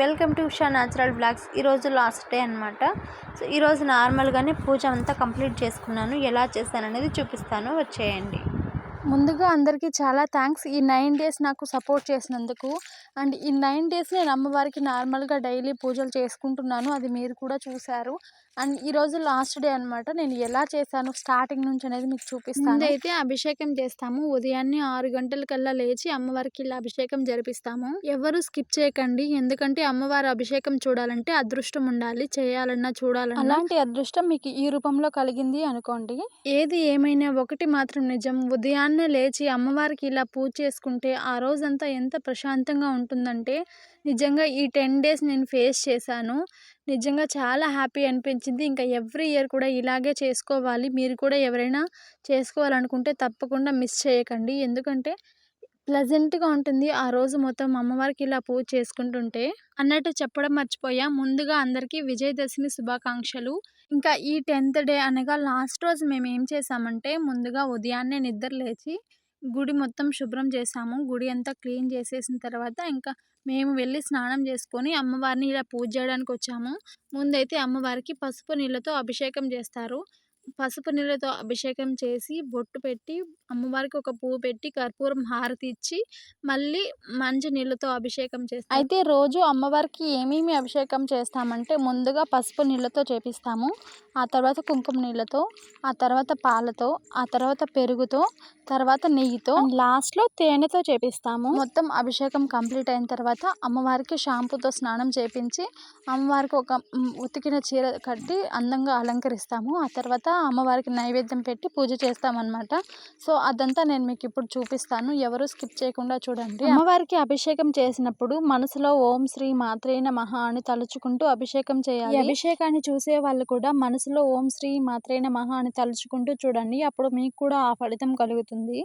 Welcome to Usha natural blogs. ఈరోజు last day అనమాట so ఈరోజు నార్మల్గానే పూజ అంతా కంప్లీట్ చేసుకున్నాను. ఎలా చేస్తాను అనేది చూపిస్తాను. వచ్చేయండి. ముందుగా అందరికీ చాలా థ్యాంక్స్ ఈ నైన్ డేస్ నాకు సపోర్ట్ చేసినందుకు. అండ్ ఈ నైన్ డేస్ నేను అమ్మవారికి నార్మల్గా డైలీ పూజలు చేసుకుంటున్నాను. అది మీరు కూడా చూశారు. అండ్ ఈరోజు లాస్ట్ డే అనమాట నేను ఎలా చేశాను స్టార్టింగ్ నుంచి అనేది మీకు చూపిస్తాను. అయితే అభిషేకం చేస్తాము. ఉదయాన్నే ఆరు గంటలకల్లా లేచి అమ్మవారికి ఇలా అభిషేకం జరిపిస్తాము. ఎవరు స్కిప్ చేయకండి. ఎందుకంటే అమ్మవారి అభిషేకం చూడాలంటే అదృష్టం ఉండాలి. చేయాలన్నా చూడాలన్నా. అలాంటి అదృష్టం మీకు ఈ రూపంలో కలిగింది అనుకోండి. ఏది ఏమైనా ఒకటి మాత్రం నిజం. ఉదయాన్నే లేచి అమ్మవారికి ఇలా పూజ చేసుకుంటే ఆ రోజంతా ఎంత ప్రశాంతంగా ఉంటుందంటే నిజంగా ఈ టెన్ డేస్ నేను ఫేస్ చేశాను. నిజంగా చాలా హ్యాపీ అనిపించింది. ఇంకా ఎవ్రీ ఇయర్ కూడా ఇలాగే చేసుకోవాలి. మీరు కూడా ఎవరైనా చేసుకోవాలనుకుంటే తప్పకుండా మిస్ చేయకండి. ఎందుకంటే ప్లెజెంట్గా ఉంటుంది. ఆ రోజు మొత్తం అమ్మవారికి ఇలా పూజ చేసుకుంటుంటే అన్నట్టు చెప్పడం మర్చిపోయా. ముందుగా అందరికీ విజయదశమి శుభాకాంక్షలు. ఇంకా ఈ టెన్త్ డే అనగా లాస్ట్ రోజు మేము ఏం చేసామంటే ముందుగా ఉదయాన్నే నిద్ర లేచి గుడి మొత్తం శుభ్రం చేసాము గుడి అంతా క్లీన్ చేసేసిన తర్వాత ఇంకా మేము వెళ్ళి స్నానం చేసుకొని అమ్మవారిని ఇలా పూజ చేయడానికి వచ్చాము. ముందైతే అమ్మవారికి పసుపు నీళ్ళతో అభిషేకం చేస్తారు. పసుపు నీళ్ళతో అభిషేకం చేసి బొట్టు పెట్టి అమ్మవారికి ఒక పువ్వు పెట్టి కర్పూరం హారతి ఇచ్చి మళ్ళీ మంచి నీళ్ళతో అభిషేకం చేస్తాం. అయితే రోజు అమ్మవారికి ఏమేమి అభిషేకం చేస్తామంటే ముందుగా పసుపు నీళ్ళతో చేపిస్తాము. ఆ తర్వాత కుంకుమ నీళ్ళతో ఆ తర్వాత పాలతో ఆ తర్వాత పెరుగుతో తర్వాత నెయ్యితో లాస్ట్లో తేనెతో చేపిస్తాము. మొత్తం అభిషేకం కంప్లీట్ అయిన తర్వాత అమ్మవారికి షాంపూతో స్నానం చేపించి అమ్మవారికి ఒక ఉతికిన చీర కట్టి అందంగా అలంకరిస్తాము. ఆ తర్వాత అమ్మవారికి నైవేద్యం పెట్టి పూజ చేస్తామన్నమాట. సో అదంతా నేను మీకు ఇప్పుడు చూపిస్తాను. ఎవరు స్కిప్ చేయకుండా చూడండి. అమ్మవారికి అభిషేకం చేసినప్పుడు మనసులో ఓం శ్రీ మాత్రేన మహా అని తలుచుకుంటూ అభిషేకం చేయాలి. అభిషేకాన్ని చూసే వాళ్ళు కూడా మనసులో ఓం శ్రీ మాత్రేన మహా అని తలుచుకుంటూ చూడండి. అప్పుడు మీకు కూడా ఆ ఫలితం కలుగుతుంది.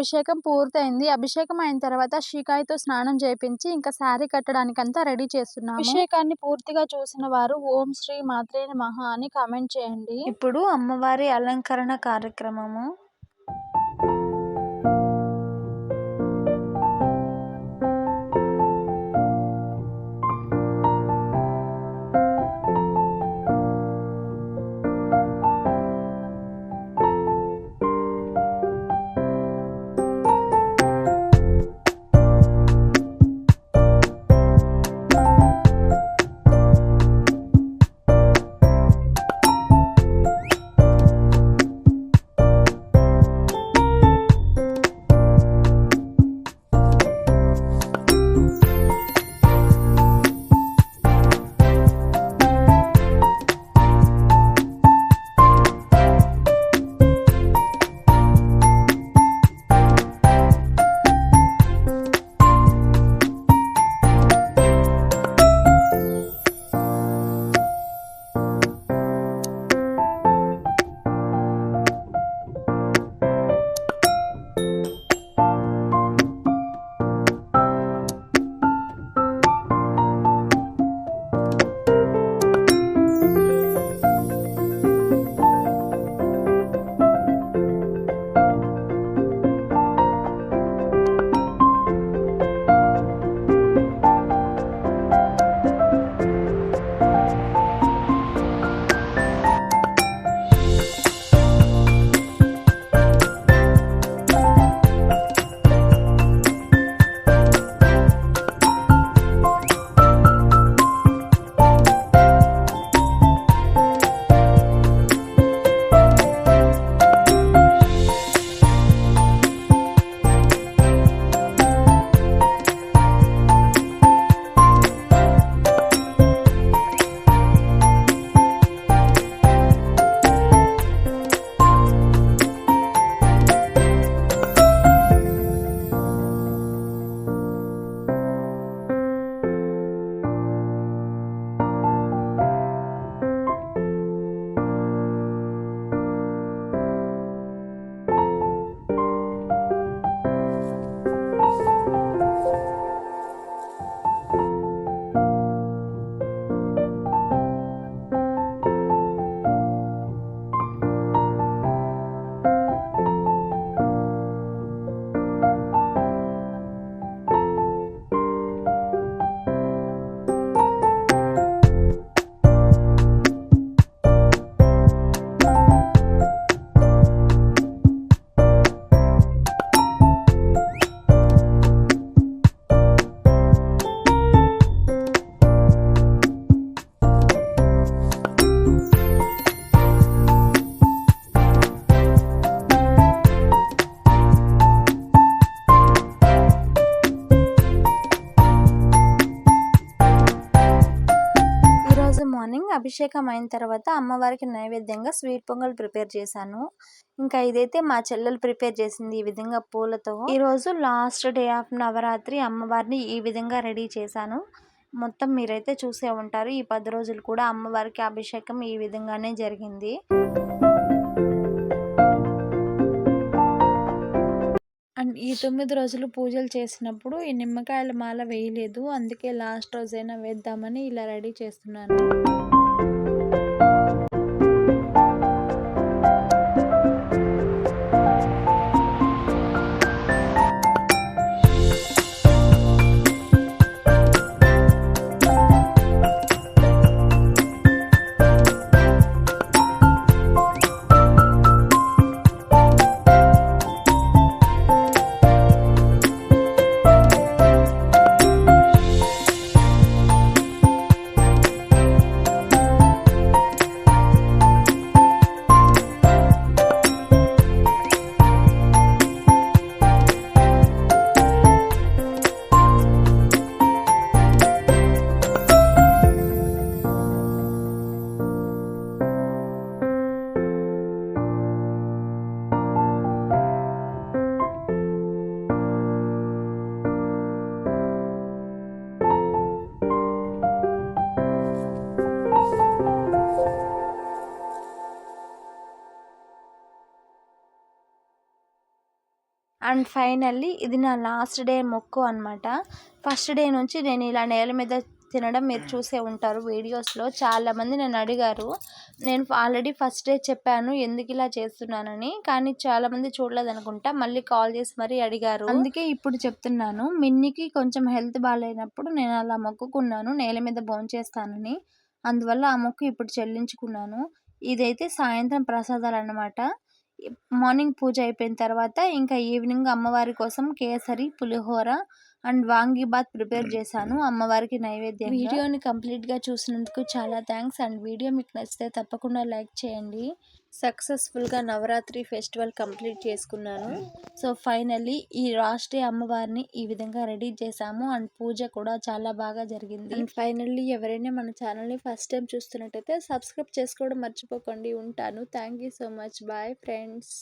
అభిషేకం పూర్తయింది. అభిషేకం అయిన తర్వాత షీకాయతో స్నానం చేపించి ఇంకా శారీ కట్టడానికంతా రెడీ చేస్తున్నాము. అభిషేకాన్ని పూర్తిగా చూసిన వారు ఓం శ్రీ మాత్రే నమః అని కామెంట్ చేయండి. ఇప్పుడు అమ్మవారి అలంకరణ కార్యక్రమము. అభిషేకం అయిన తర్వాత అమ్మవారికి నైవేద్యంగా స్వీట్ పొంగల్ ప్రిపేర్ చేశాను. ఇంకా ఇదైతే మా చెల్లెలు ప్రిపేర్ చేసింది ఈ విధంగా పూలతో. ఈరోజు లాస్ట్ డే ఆఫ్ నవరాత్రి అమ్మవారిని ఈ విధంగా రెడీ చేశాను. మొత్తం మీరైతే చూసే ఉంటారు. ఈ పది రోజులు కూడా అమ్మవారికి అభిషేకం ఈ విధంగానే జరిగింది. అండ్ ఈ తొమ్మిది రోజులు పూజలు చేసినప్పుడు ఈ నిమ్మకాయల మాల వేయలేదు. అందుకే లాస్ట్ రోజైనా వేద్దామని ఇలా రెడీ చేస్తున్నాను. అండ్ ఫైనల్లీ ఇది నా లాస్ట్ డే మొక్కు అనమాట ఫస్ట్ డే నుంచి నేను ఇలా నేల మీద తినడం మీరు చూసే ఉంటారు వీడియోస్లో. చాలామంది నన్ను అడిగారు. నేను ఆల్రెడీ ఫస్ట్ డే చెప్పాను ఎందుకు ఇలా చేస్తున్నానని కానీ చాలామంది చూడలేదు అనుకుంటా మళ్ళీ కాల్ చేసి మరీ అడిగారు. అందుకే ఇప్పుడు చెప్తున్నాను మిన్నికి కొంచెం హెల్త్ బాగాలేనప్పుడు నేను అలా మొక్కుకున్నాను నేల మీద భోంచేస్తానని అందువల్ల ఆ మొక్కు ఇప్పుడు చెల్లించుకున్నాను. ఇదైతే సాయంత్రం ప్రసాదాలు అన్నమాట. మార్నింగ్ పూజ అయిపోయిన తర్వాత ఇంకా ఈవినింగ్ అమ్మవారి కోసం కేసరి పులిహోర అండ్ వాంగీబాత్ ప్రిపేర్ చేశాను. అమ్మవారికి నైవేద్యం వీడియోని కంప్లీట్గా చూసినందుకు చాలా థ్యాంక్స్ అండ్ వీడియో మీకు నచ్చితే తప్పకుండా లైక్ చేయండి. సక్సెస్ఫుల్గా నవరాత్రి ఫెస్టివల్ కంప్లీట్ చేసుకున్నాను. సో ఫైనల్లీ ఈ డే అమ్మవారిని ఈ విధంగా రెడీ చేశాము. అండ్ పూజ కూడా చాలా బాగా జరిగింది. అండ్ ఫైనల్లీ ఎవరైనా మన ఛానల్ని ఫస్ట్ టైం చూస్తున్నట్టయితే సబ్స్క్రైబ్ చేసుకోవడం మర్చిపోకండి. ఉంటాను. Thank you so much. Bye friends.